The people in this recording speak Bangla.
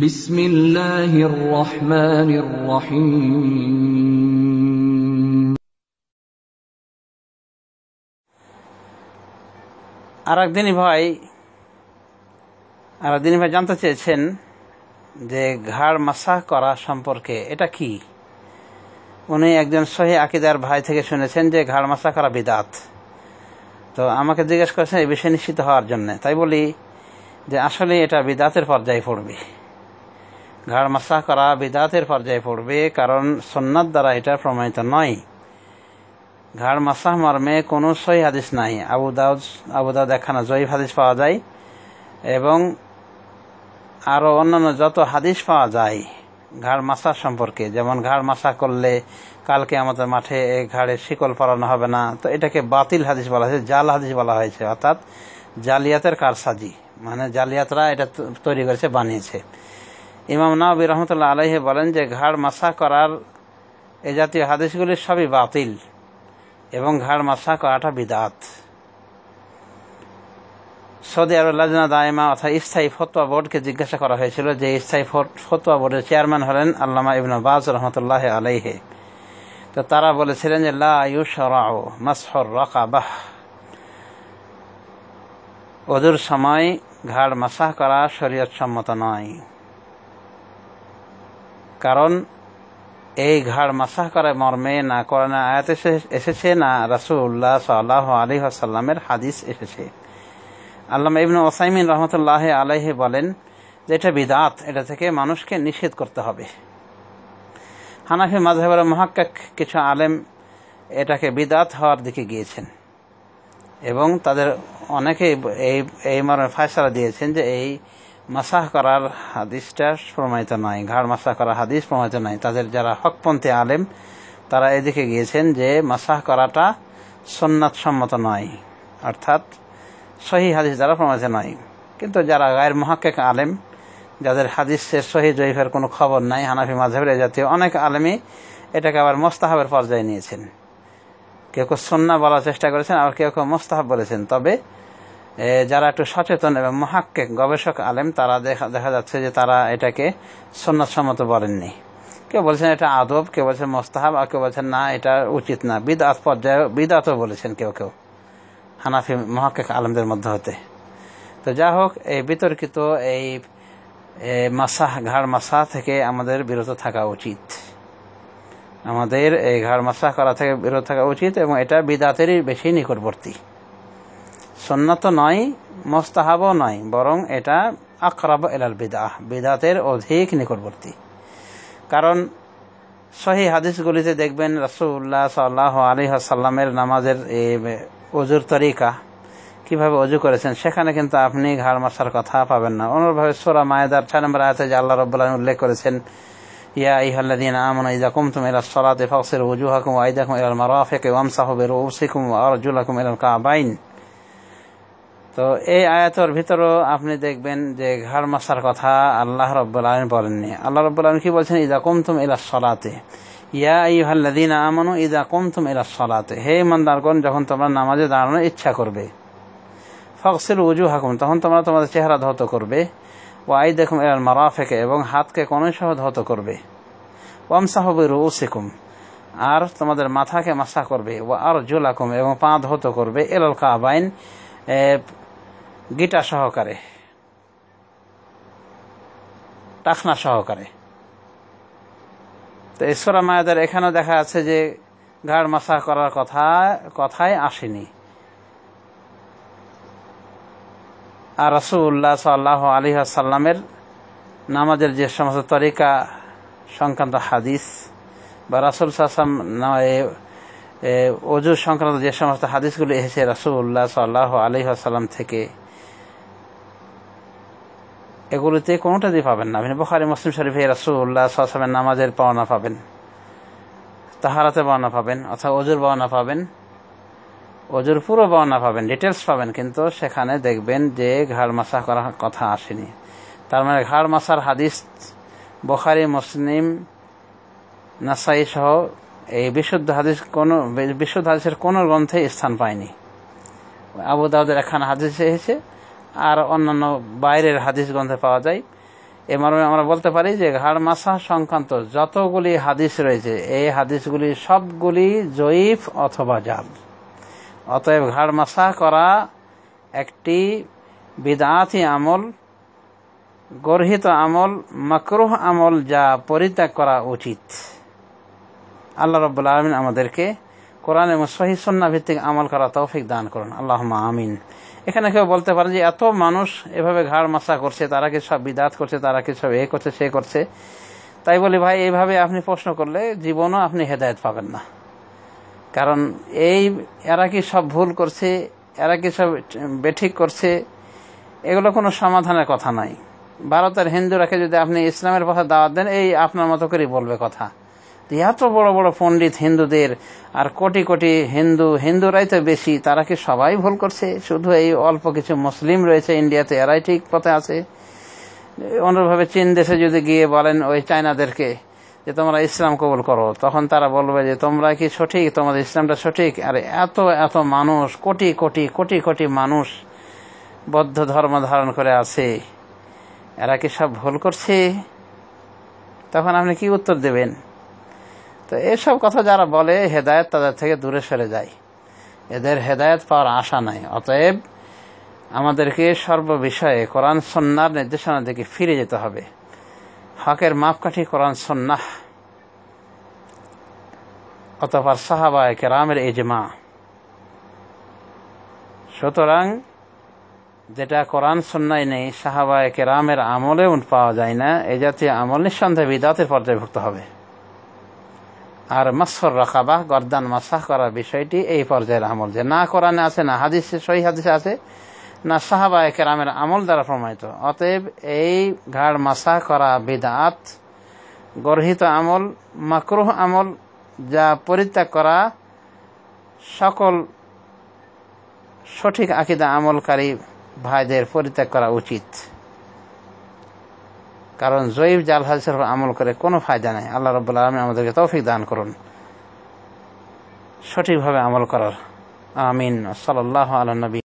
বিসমিল্লাহির আর একদিনই ভাই আর একদিনই ভাই জানতে চেয়েছেন যে ঘাড় মাসাহ করা সম্পর্কে, এটা কি? উনি একজন সহি আকিদার ভাই থেকে শুনেছেন যে ঘাড় মাসা করা বিদাত। তো আমাকে জিজ্ঞেস করেছেন এই বিষয়ে নিশ্চিত হওয়ার জন্য। তাই বলি যে আসলে এটা বিদাতের পর্যায়ে পড়বে। ঘাড় মাসা করা বিদাতের পর্যায়ে পড়বে, কারণ সন্ন্যাত দ্বারা এটা প্রমাণিত নয়। ঘাড় মাসাহ মর্মে কোনো সই হাদিস নাই। আবু দাউদ আবু দাউদ জয়ীফ হাদিস পাওয়া যায় এবং আরও অন্যান্য যত হাদিস পাওয়া যায় ঘাড় মাসা সম্পর্কে, যেমন ঘাড় মাসা করলে কালকে আমাদের মাঠে ঘাড়ে শিকল পরানো হবে না, তো এটাকে বাতিল হাদিস বলা হয়েছে, জাল হাদিস বলা হয়েছে, অর্থাৎ জালিয়াতের কারসাজি। মানে জালিয়াতরা এটা তৈরি করেছে, বানিয়েছে। ইমাম নবী রহমতুল্লাহ আলহে বলেন যে ঘাড় মাসা করার এ জাতীয় হাদিসগুলি সবই বাতিল এবং ঘাড় মাসা করাটা বিদাত। সৌদি আরব লাজনা দায়মা অর্থাৎ স্থায়ী ফতোয়া বোর্ডকে জিজ্ঞাসা করা হয়েছিল যে স্থায়ী ফতোয়া বোর্ডের চেয়ারম্যান হলেন আল্লামা ইবন বাজ রহমতুল্লাহ আলাইহে। তো তারা বলেছিলেন যে, লা ইউশরাউ মাসহর রাকাবাহ। ওদুর সময় ঘাড় মাসাহ করা শরীয়ত সম্মত নয়। কারণ এই ঘাড় মাসাহ করে মর্মে না কোরআনে আয়াত এসেছে না রাসুল্লাহ সাল্লাহ আলী আসাল্লামের হাদিস এসেছে। আল্লামা ইবনু ওসাইমিন রহমতুল্লাহ আলাইহে বলেন যে এটা বিদাত, এটা থেকে মানুষকে নিষেধ করতে হবে। হানাফি মাঝহের মহাক্কাক কিছু আলেম এটাকে বিদাত হওয়ার দিকে গিয়েছেন এবং তাদের অনেকেই এই এই মর্মে ফায়সালা দিয়েছেন যে এই মাসাহ করার হাদিসটা প্রমাণিত নয়, ঘাড় মাসাহ করার হাদিস প্রমাণিত নয়। তাদের যারা হকপন্থী আলেম, তারা এদিকে গিয়েছেন যে মাসাহ করাটা সন্ন্যাত সম্মত নয়, অর্থাৎ সহি হাদিস দ্বারা প্রমাণিত নয়। কিন্তু যারা গায়ের মহাক্কেক আলেম, যাদের হাদিসের সহি জয়ীফের কোনো খবর নাই, হানাফি মাঝহের জাতীয় অনেক আলেমই এটাকে আবার মোস্তাহাবের পর্যায়ে নিয়েছেন। কেউ কেউ সন্না বলার চেষ্টা করেছেন, আবার কেউ কেউ মোস্তাহাব বলেছেন। তবে যারা একটু সচেতন এবং মহাক্কে গবেষক, আলেম, তারা দেখা দেখা যাচ্ছে যে তারা এটাকে সন্ন্যাসম্মত বলেননি। কেউ বলছেন এটা আদব, কেউ বলছেন মোস্তাহাব, আর কেউ বলছেন না, এটা উচিত না। বিদাত পর্যায়ে বিদাতও বলেছেন কেউ কেউ, হানাফি মহাক্কেক আলমদের মধ্যে হতে। তো যা হোক, এই বিতর্কিত এই মাসা ঘাড় মাসা থেকে আমাদের বিরত থাকা উচিত। আমাদের এই ঘাড় মাসা করা থেকে বিরত থাকা উচিত এবং এটা বিদাতেরই বেশি নিকটবর্তী। সন্ন্যত নয় মোস্তাহাবও নয়, বরং এটা আকরাব এলাল বিদাহ বিদাতের অধিক নিকটবর্তী। কারণ সহি হাদিসগুলিতে দেখবেন রসুল্লাহ সাল্লাহ আলী সাল্লামের নামাজের অজুর তরিকা, কীভাবে অজু করেছেন, সেখানে কিন্তু আপনি ঘাড় মাসার কথা পাবেন না। অনুরভাবে সোরা মায়েদার ছয় নম্বর আয়তে যে আল্লাহ রব্বুল্লাহ উল্লেখ করেছেন, ইয়া ইহাল্লাদিন আমন ইদা কুমতুম ইলা সলাতে ফাকসির ওজুহাকুম আইদাকুম ইলাল মারাফিক ওয়ামসাহু বিরউসিকুম ওয়া আরজুলাকুম ইলাল কাবাইন। তো এই আয়াতর ভিতরেও আপনি দেখবেন যে ঘাড় মাসার কথা আল্লাহ রব্বুল আলম বলেননি। আল্লাহ রব্বুল আলম কি বলছেন? ইদা কুমতুম ইলা সলাতে। ইয়া ই ইহাল্লাদিন আমানু, ইদা কুমতুম ইলা সলাতে। হে ইমানদারগণ, যখন তোমরা নামাজে দাঁড়ানোর ইচ্ছা করবে ফকসিল উজু হাকুম তখন তোমরা তোমাদের চেহারা ধৌত করবে। ও আই দেখুম এর মারাফেকে, এবং হাতকে কোনই সহ ধৌত করবে। ওয়াম সাহবির উসিকুম আর তোমাদের মাথাকে মাসা করবে। ও আর জুলাকুম এবং পা ধৌত করবে। এলাল কাবাইন গিটা সহকারে, টাকনা সহকারে। তো ঈশ্বরা মায়াদের এখানে দেখা যাচ্ছে যে ঘাড় মাসা করার কথা কথায় আসেনি। আর রসুল্লাহ সাল্লাহ আলী সাল্লামের নামাজের যে সমস্ত তরিকা সংক্রান্ত হাদিস বা রাসুল সাসাম অজু সংক্রান্ত যে সমস্ত হাদিসগুলি এসেছে রসুল্লাহ সাল্লাহ আলী সাল্লাম থেকে এগুলিতে কোনোটাতেই পাবেন না। আপনি বখারি, মুসলিম শরীফে রসুল্লাহ সাল্লামের নামাজের পাওনা পাবেন। তাহারাতে বর্ণনা পাবেন, অথবা অজুর বর্ণনা পাবেন। অজুর পুরো বর্ণনা পাবেন ডিটেলস পাবেন, কিন্তু সেখানে দেখবেন যে ঘাড় মাসা করার কথা আসেনি। তার মানে ঘাড় মাসার হাদিস বখারি, মুসলিম, নাসাই সহ এই বিশুদ্ধ হাদিস কোন, বিশুদ্ধ হাদিসের কোন গ্রন্থে স্থান পায়নি। আবু দাউদের একখানা হাদিস এসেছে আর অন্যান্য বাইরের হাদিস গ্রন্থে পাওয়া যায়। এ মর্মে আমরা বলতে পারি যে ঘাড় মাসা সংক্রান্ত যতগুলি হাদিস রয়েছে, এই হাদিসগুলি সবগুলি জয়ীফ অথবা জাল অতএব ঘাড় মাসা করা একটি বিদাতি আমল, গর্হিত আমল, মাকরুহ আমল যা পরিত্যাগ করা উচিত। আল্লাহ রব্বুল আলমিন আমাদেরকে কোরআন এবং সহি সন্না ভিত্তিক আমল করা তৌফিক দান করুন। আল্লাহ আমিন। এখানে কেউ বলতে পারে যে এত মানুষ এভাবে ঘাড় মাসা করছে, তারা কি সব বিদাত করছে, তারা কি সব এ করছে, সে করছে? তাই বলি, ভাই, এইভাবে আপনি প্রশ্ন করলে জীবনও আপনি হেদায়ত পাবেন না। কারণ এই, এরা কি সব ভুল করছে, এরা কি সব বেঠিক করছে, এগুলো কোনো সমাধানের কথা নয়। ভারতের হিন্দুরাকে যদি আপনি ইসলামের কথা দাওয়াত দেন, এই আপনার মতো করেই বলবে কথা। এত বড় বড় পণ্ডিত হিন্দুদের, আর কোটি কোটি হিন্দু, হিন্দুরাই তো বেশি, তারা কি সবাই ভুল করছে? শুধু এই অল্প কিছু মুসলিম রয়েছে ইন্ডিয়াতে, এরাই ঠিক পথে আছে? অনুরূপভাবে চীন দেশে যদি গিয়ে বলেন ওই চায়নাদেরকে যে তোমরা ইসলাম কবুল করো, তখন তারা বলবে যে তোমরা কি সঠিক? তোমাদের ইসলামটা সঠিক? আর এত এত মানুষ, কোটি কোটি কোটি কোটি মানুষ বৌদ্ধ ধর্ম ধারণ করে আছে। এরা কি সব ভুল করছে? তখন আপনি কি উত্তর দেবেন? তো এসব কথা যারা বলে হেদায়ত তাদের থেকে দূরে সরে যায়। এদের হেদায়ত পাওয়ার আশা নাই। অতএব আমাদেরকে সর্ববিষয়ে কোরআন সন্ন্যার নির্দেশনা দিকে ফিরে যেতে হবে। হকের মাপকাঠি কোরআন সন্ন্যাহ। অতপর সাহাবায় কেরামের এজমা সুতরাং যেটা কোরআন সন্ন্যায় নেই, সাহাবায় কেরামের আমলেও পাওয়া যায় না। এ জাতীয় আমল নিঃসন্দেহে বিদাতের পর্যায়ভুক্ত হবে। আর মাসর রাখাবা গর্দান মাসাহ করার বিষয়টি এই পর্যায়ের আমল যে না কোরআনে আছে, না হাদিসে, সহি হাদিসে আছে, না সাহাবা কেরামের আমল দ্বারা প্রমাণিত। অতএব এই ঘাড় মাসাহ করা বিদাত, গর্হিত আমল, মাকরুহ আমল যা পরিত্যাগ করা সকল সঠিক আকিদা আমলকারী ভাইদের পরিত্যাগ করা উচিত। কারণ জয়ীব জাল হাদিসের আমল করে, কোনো ফায়দা নাই। আল্লাহ রব্বুল আলমী আমাদেরকে তৌফিক দান করুন। সঠিকভাবে আমল করার। আমিন। সাল্লাহ আল্লাহ নবী।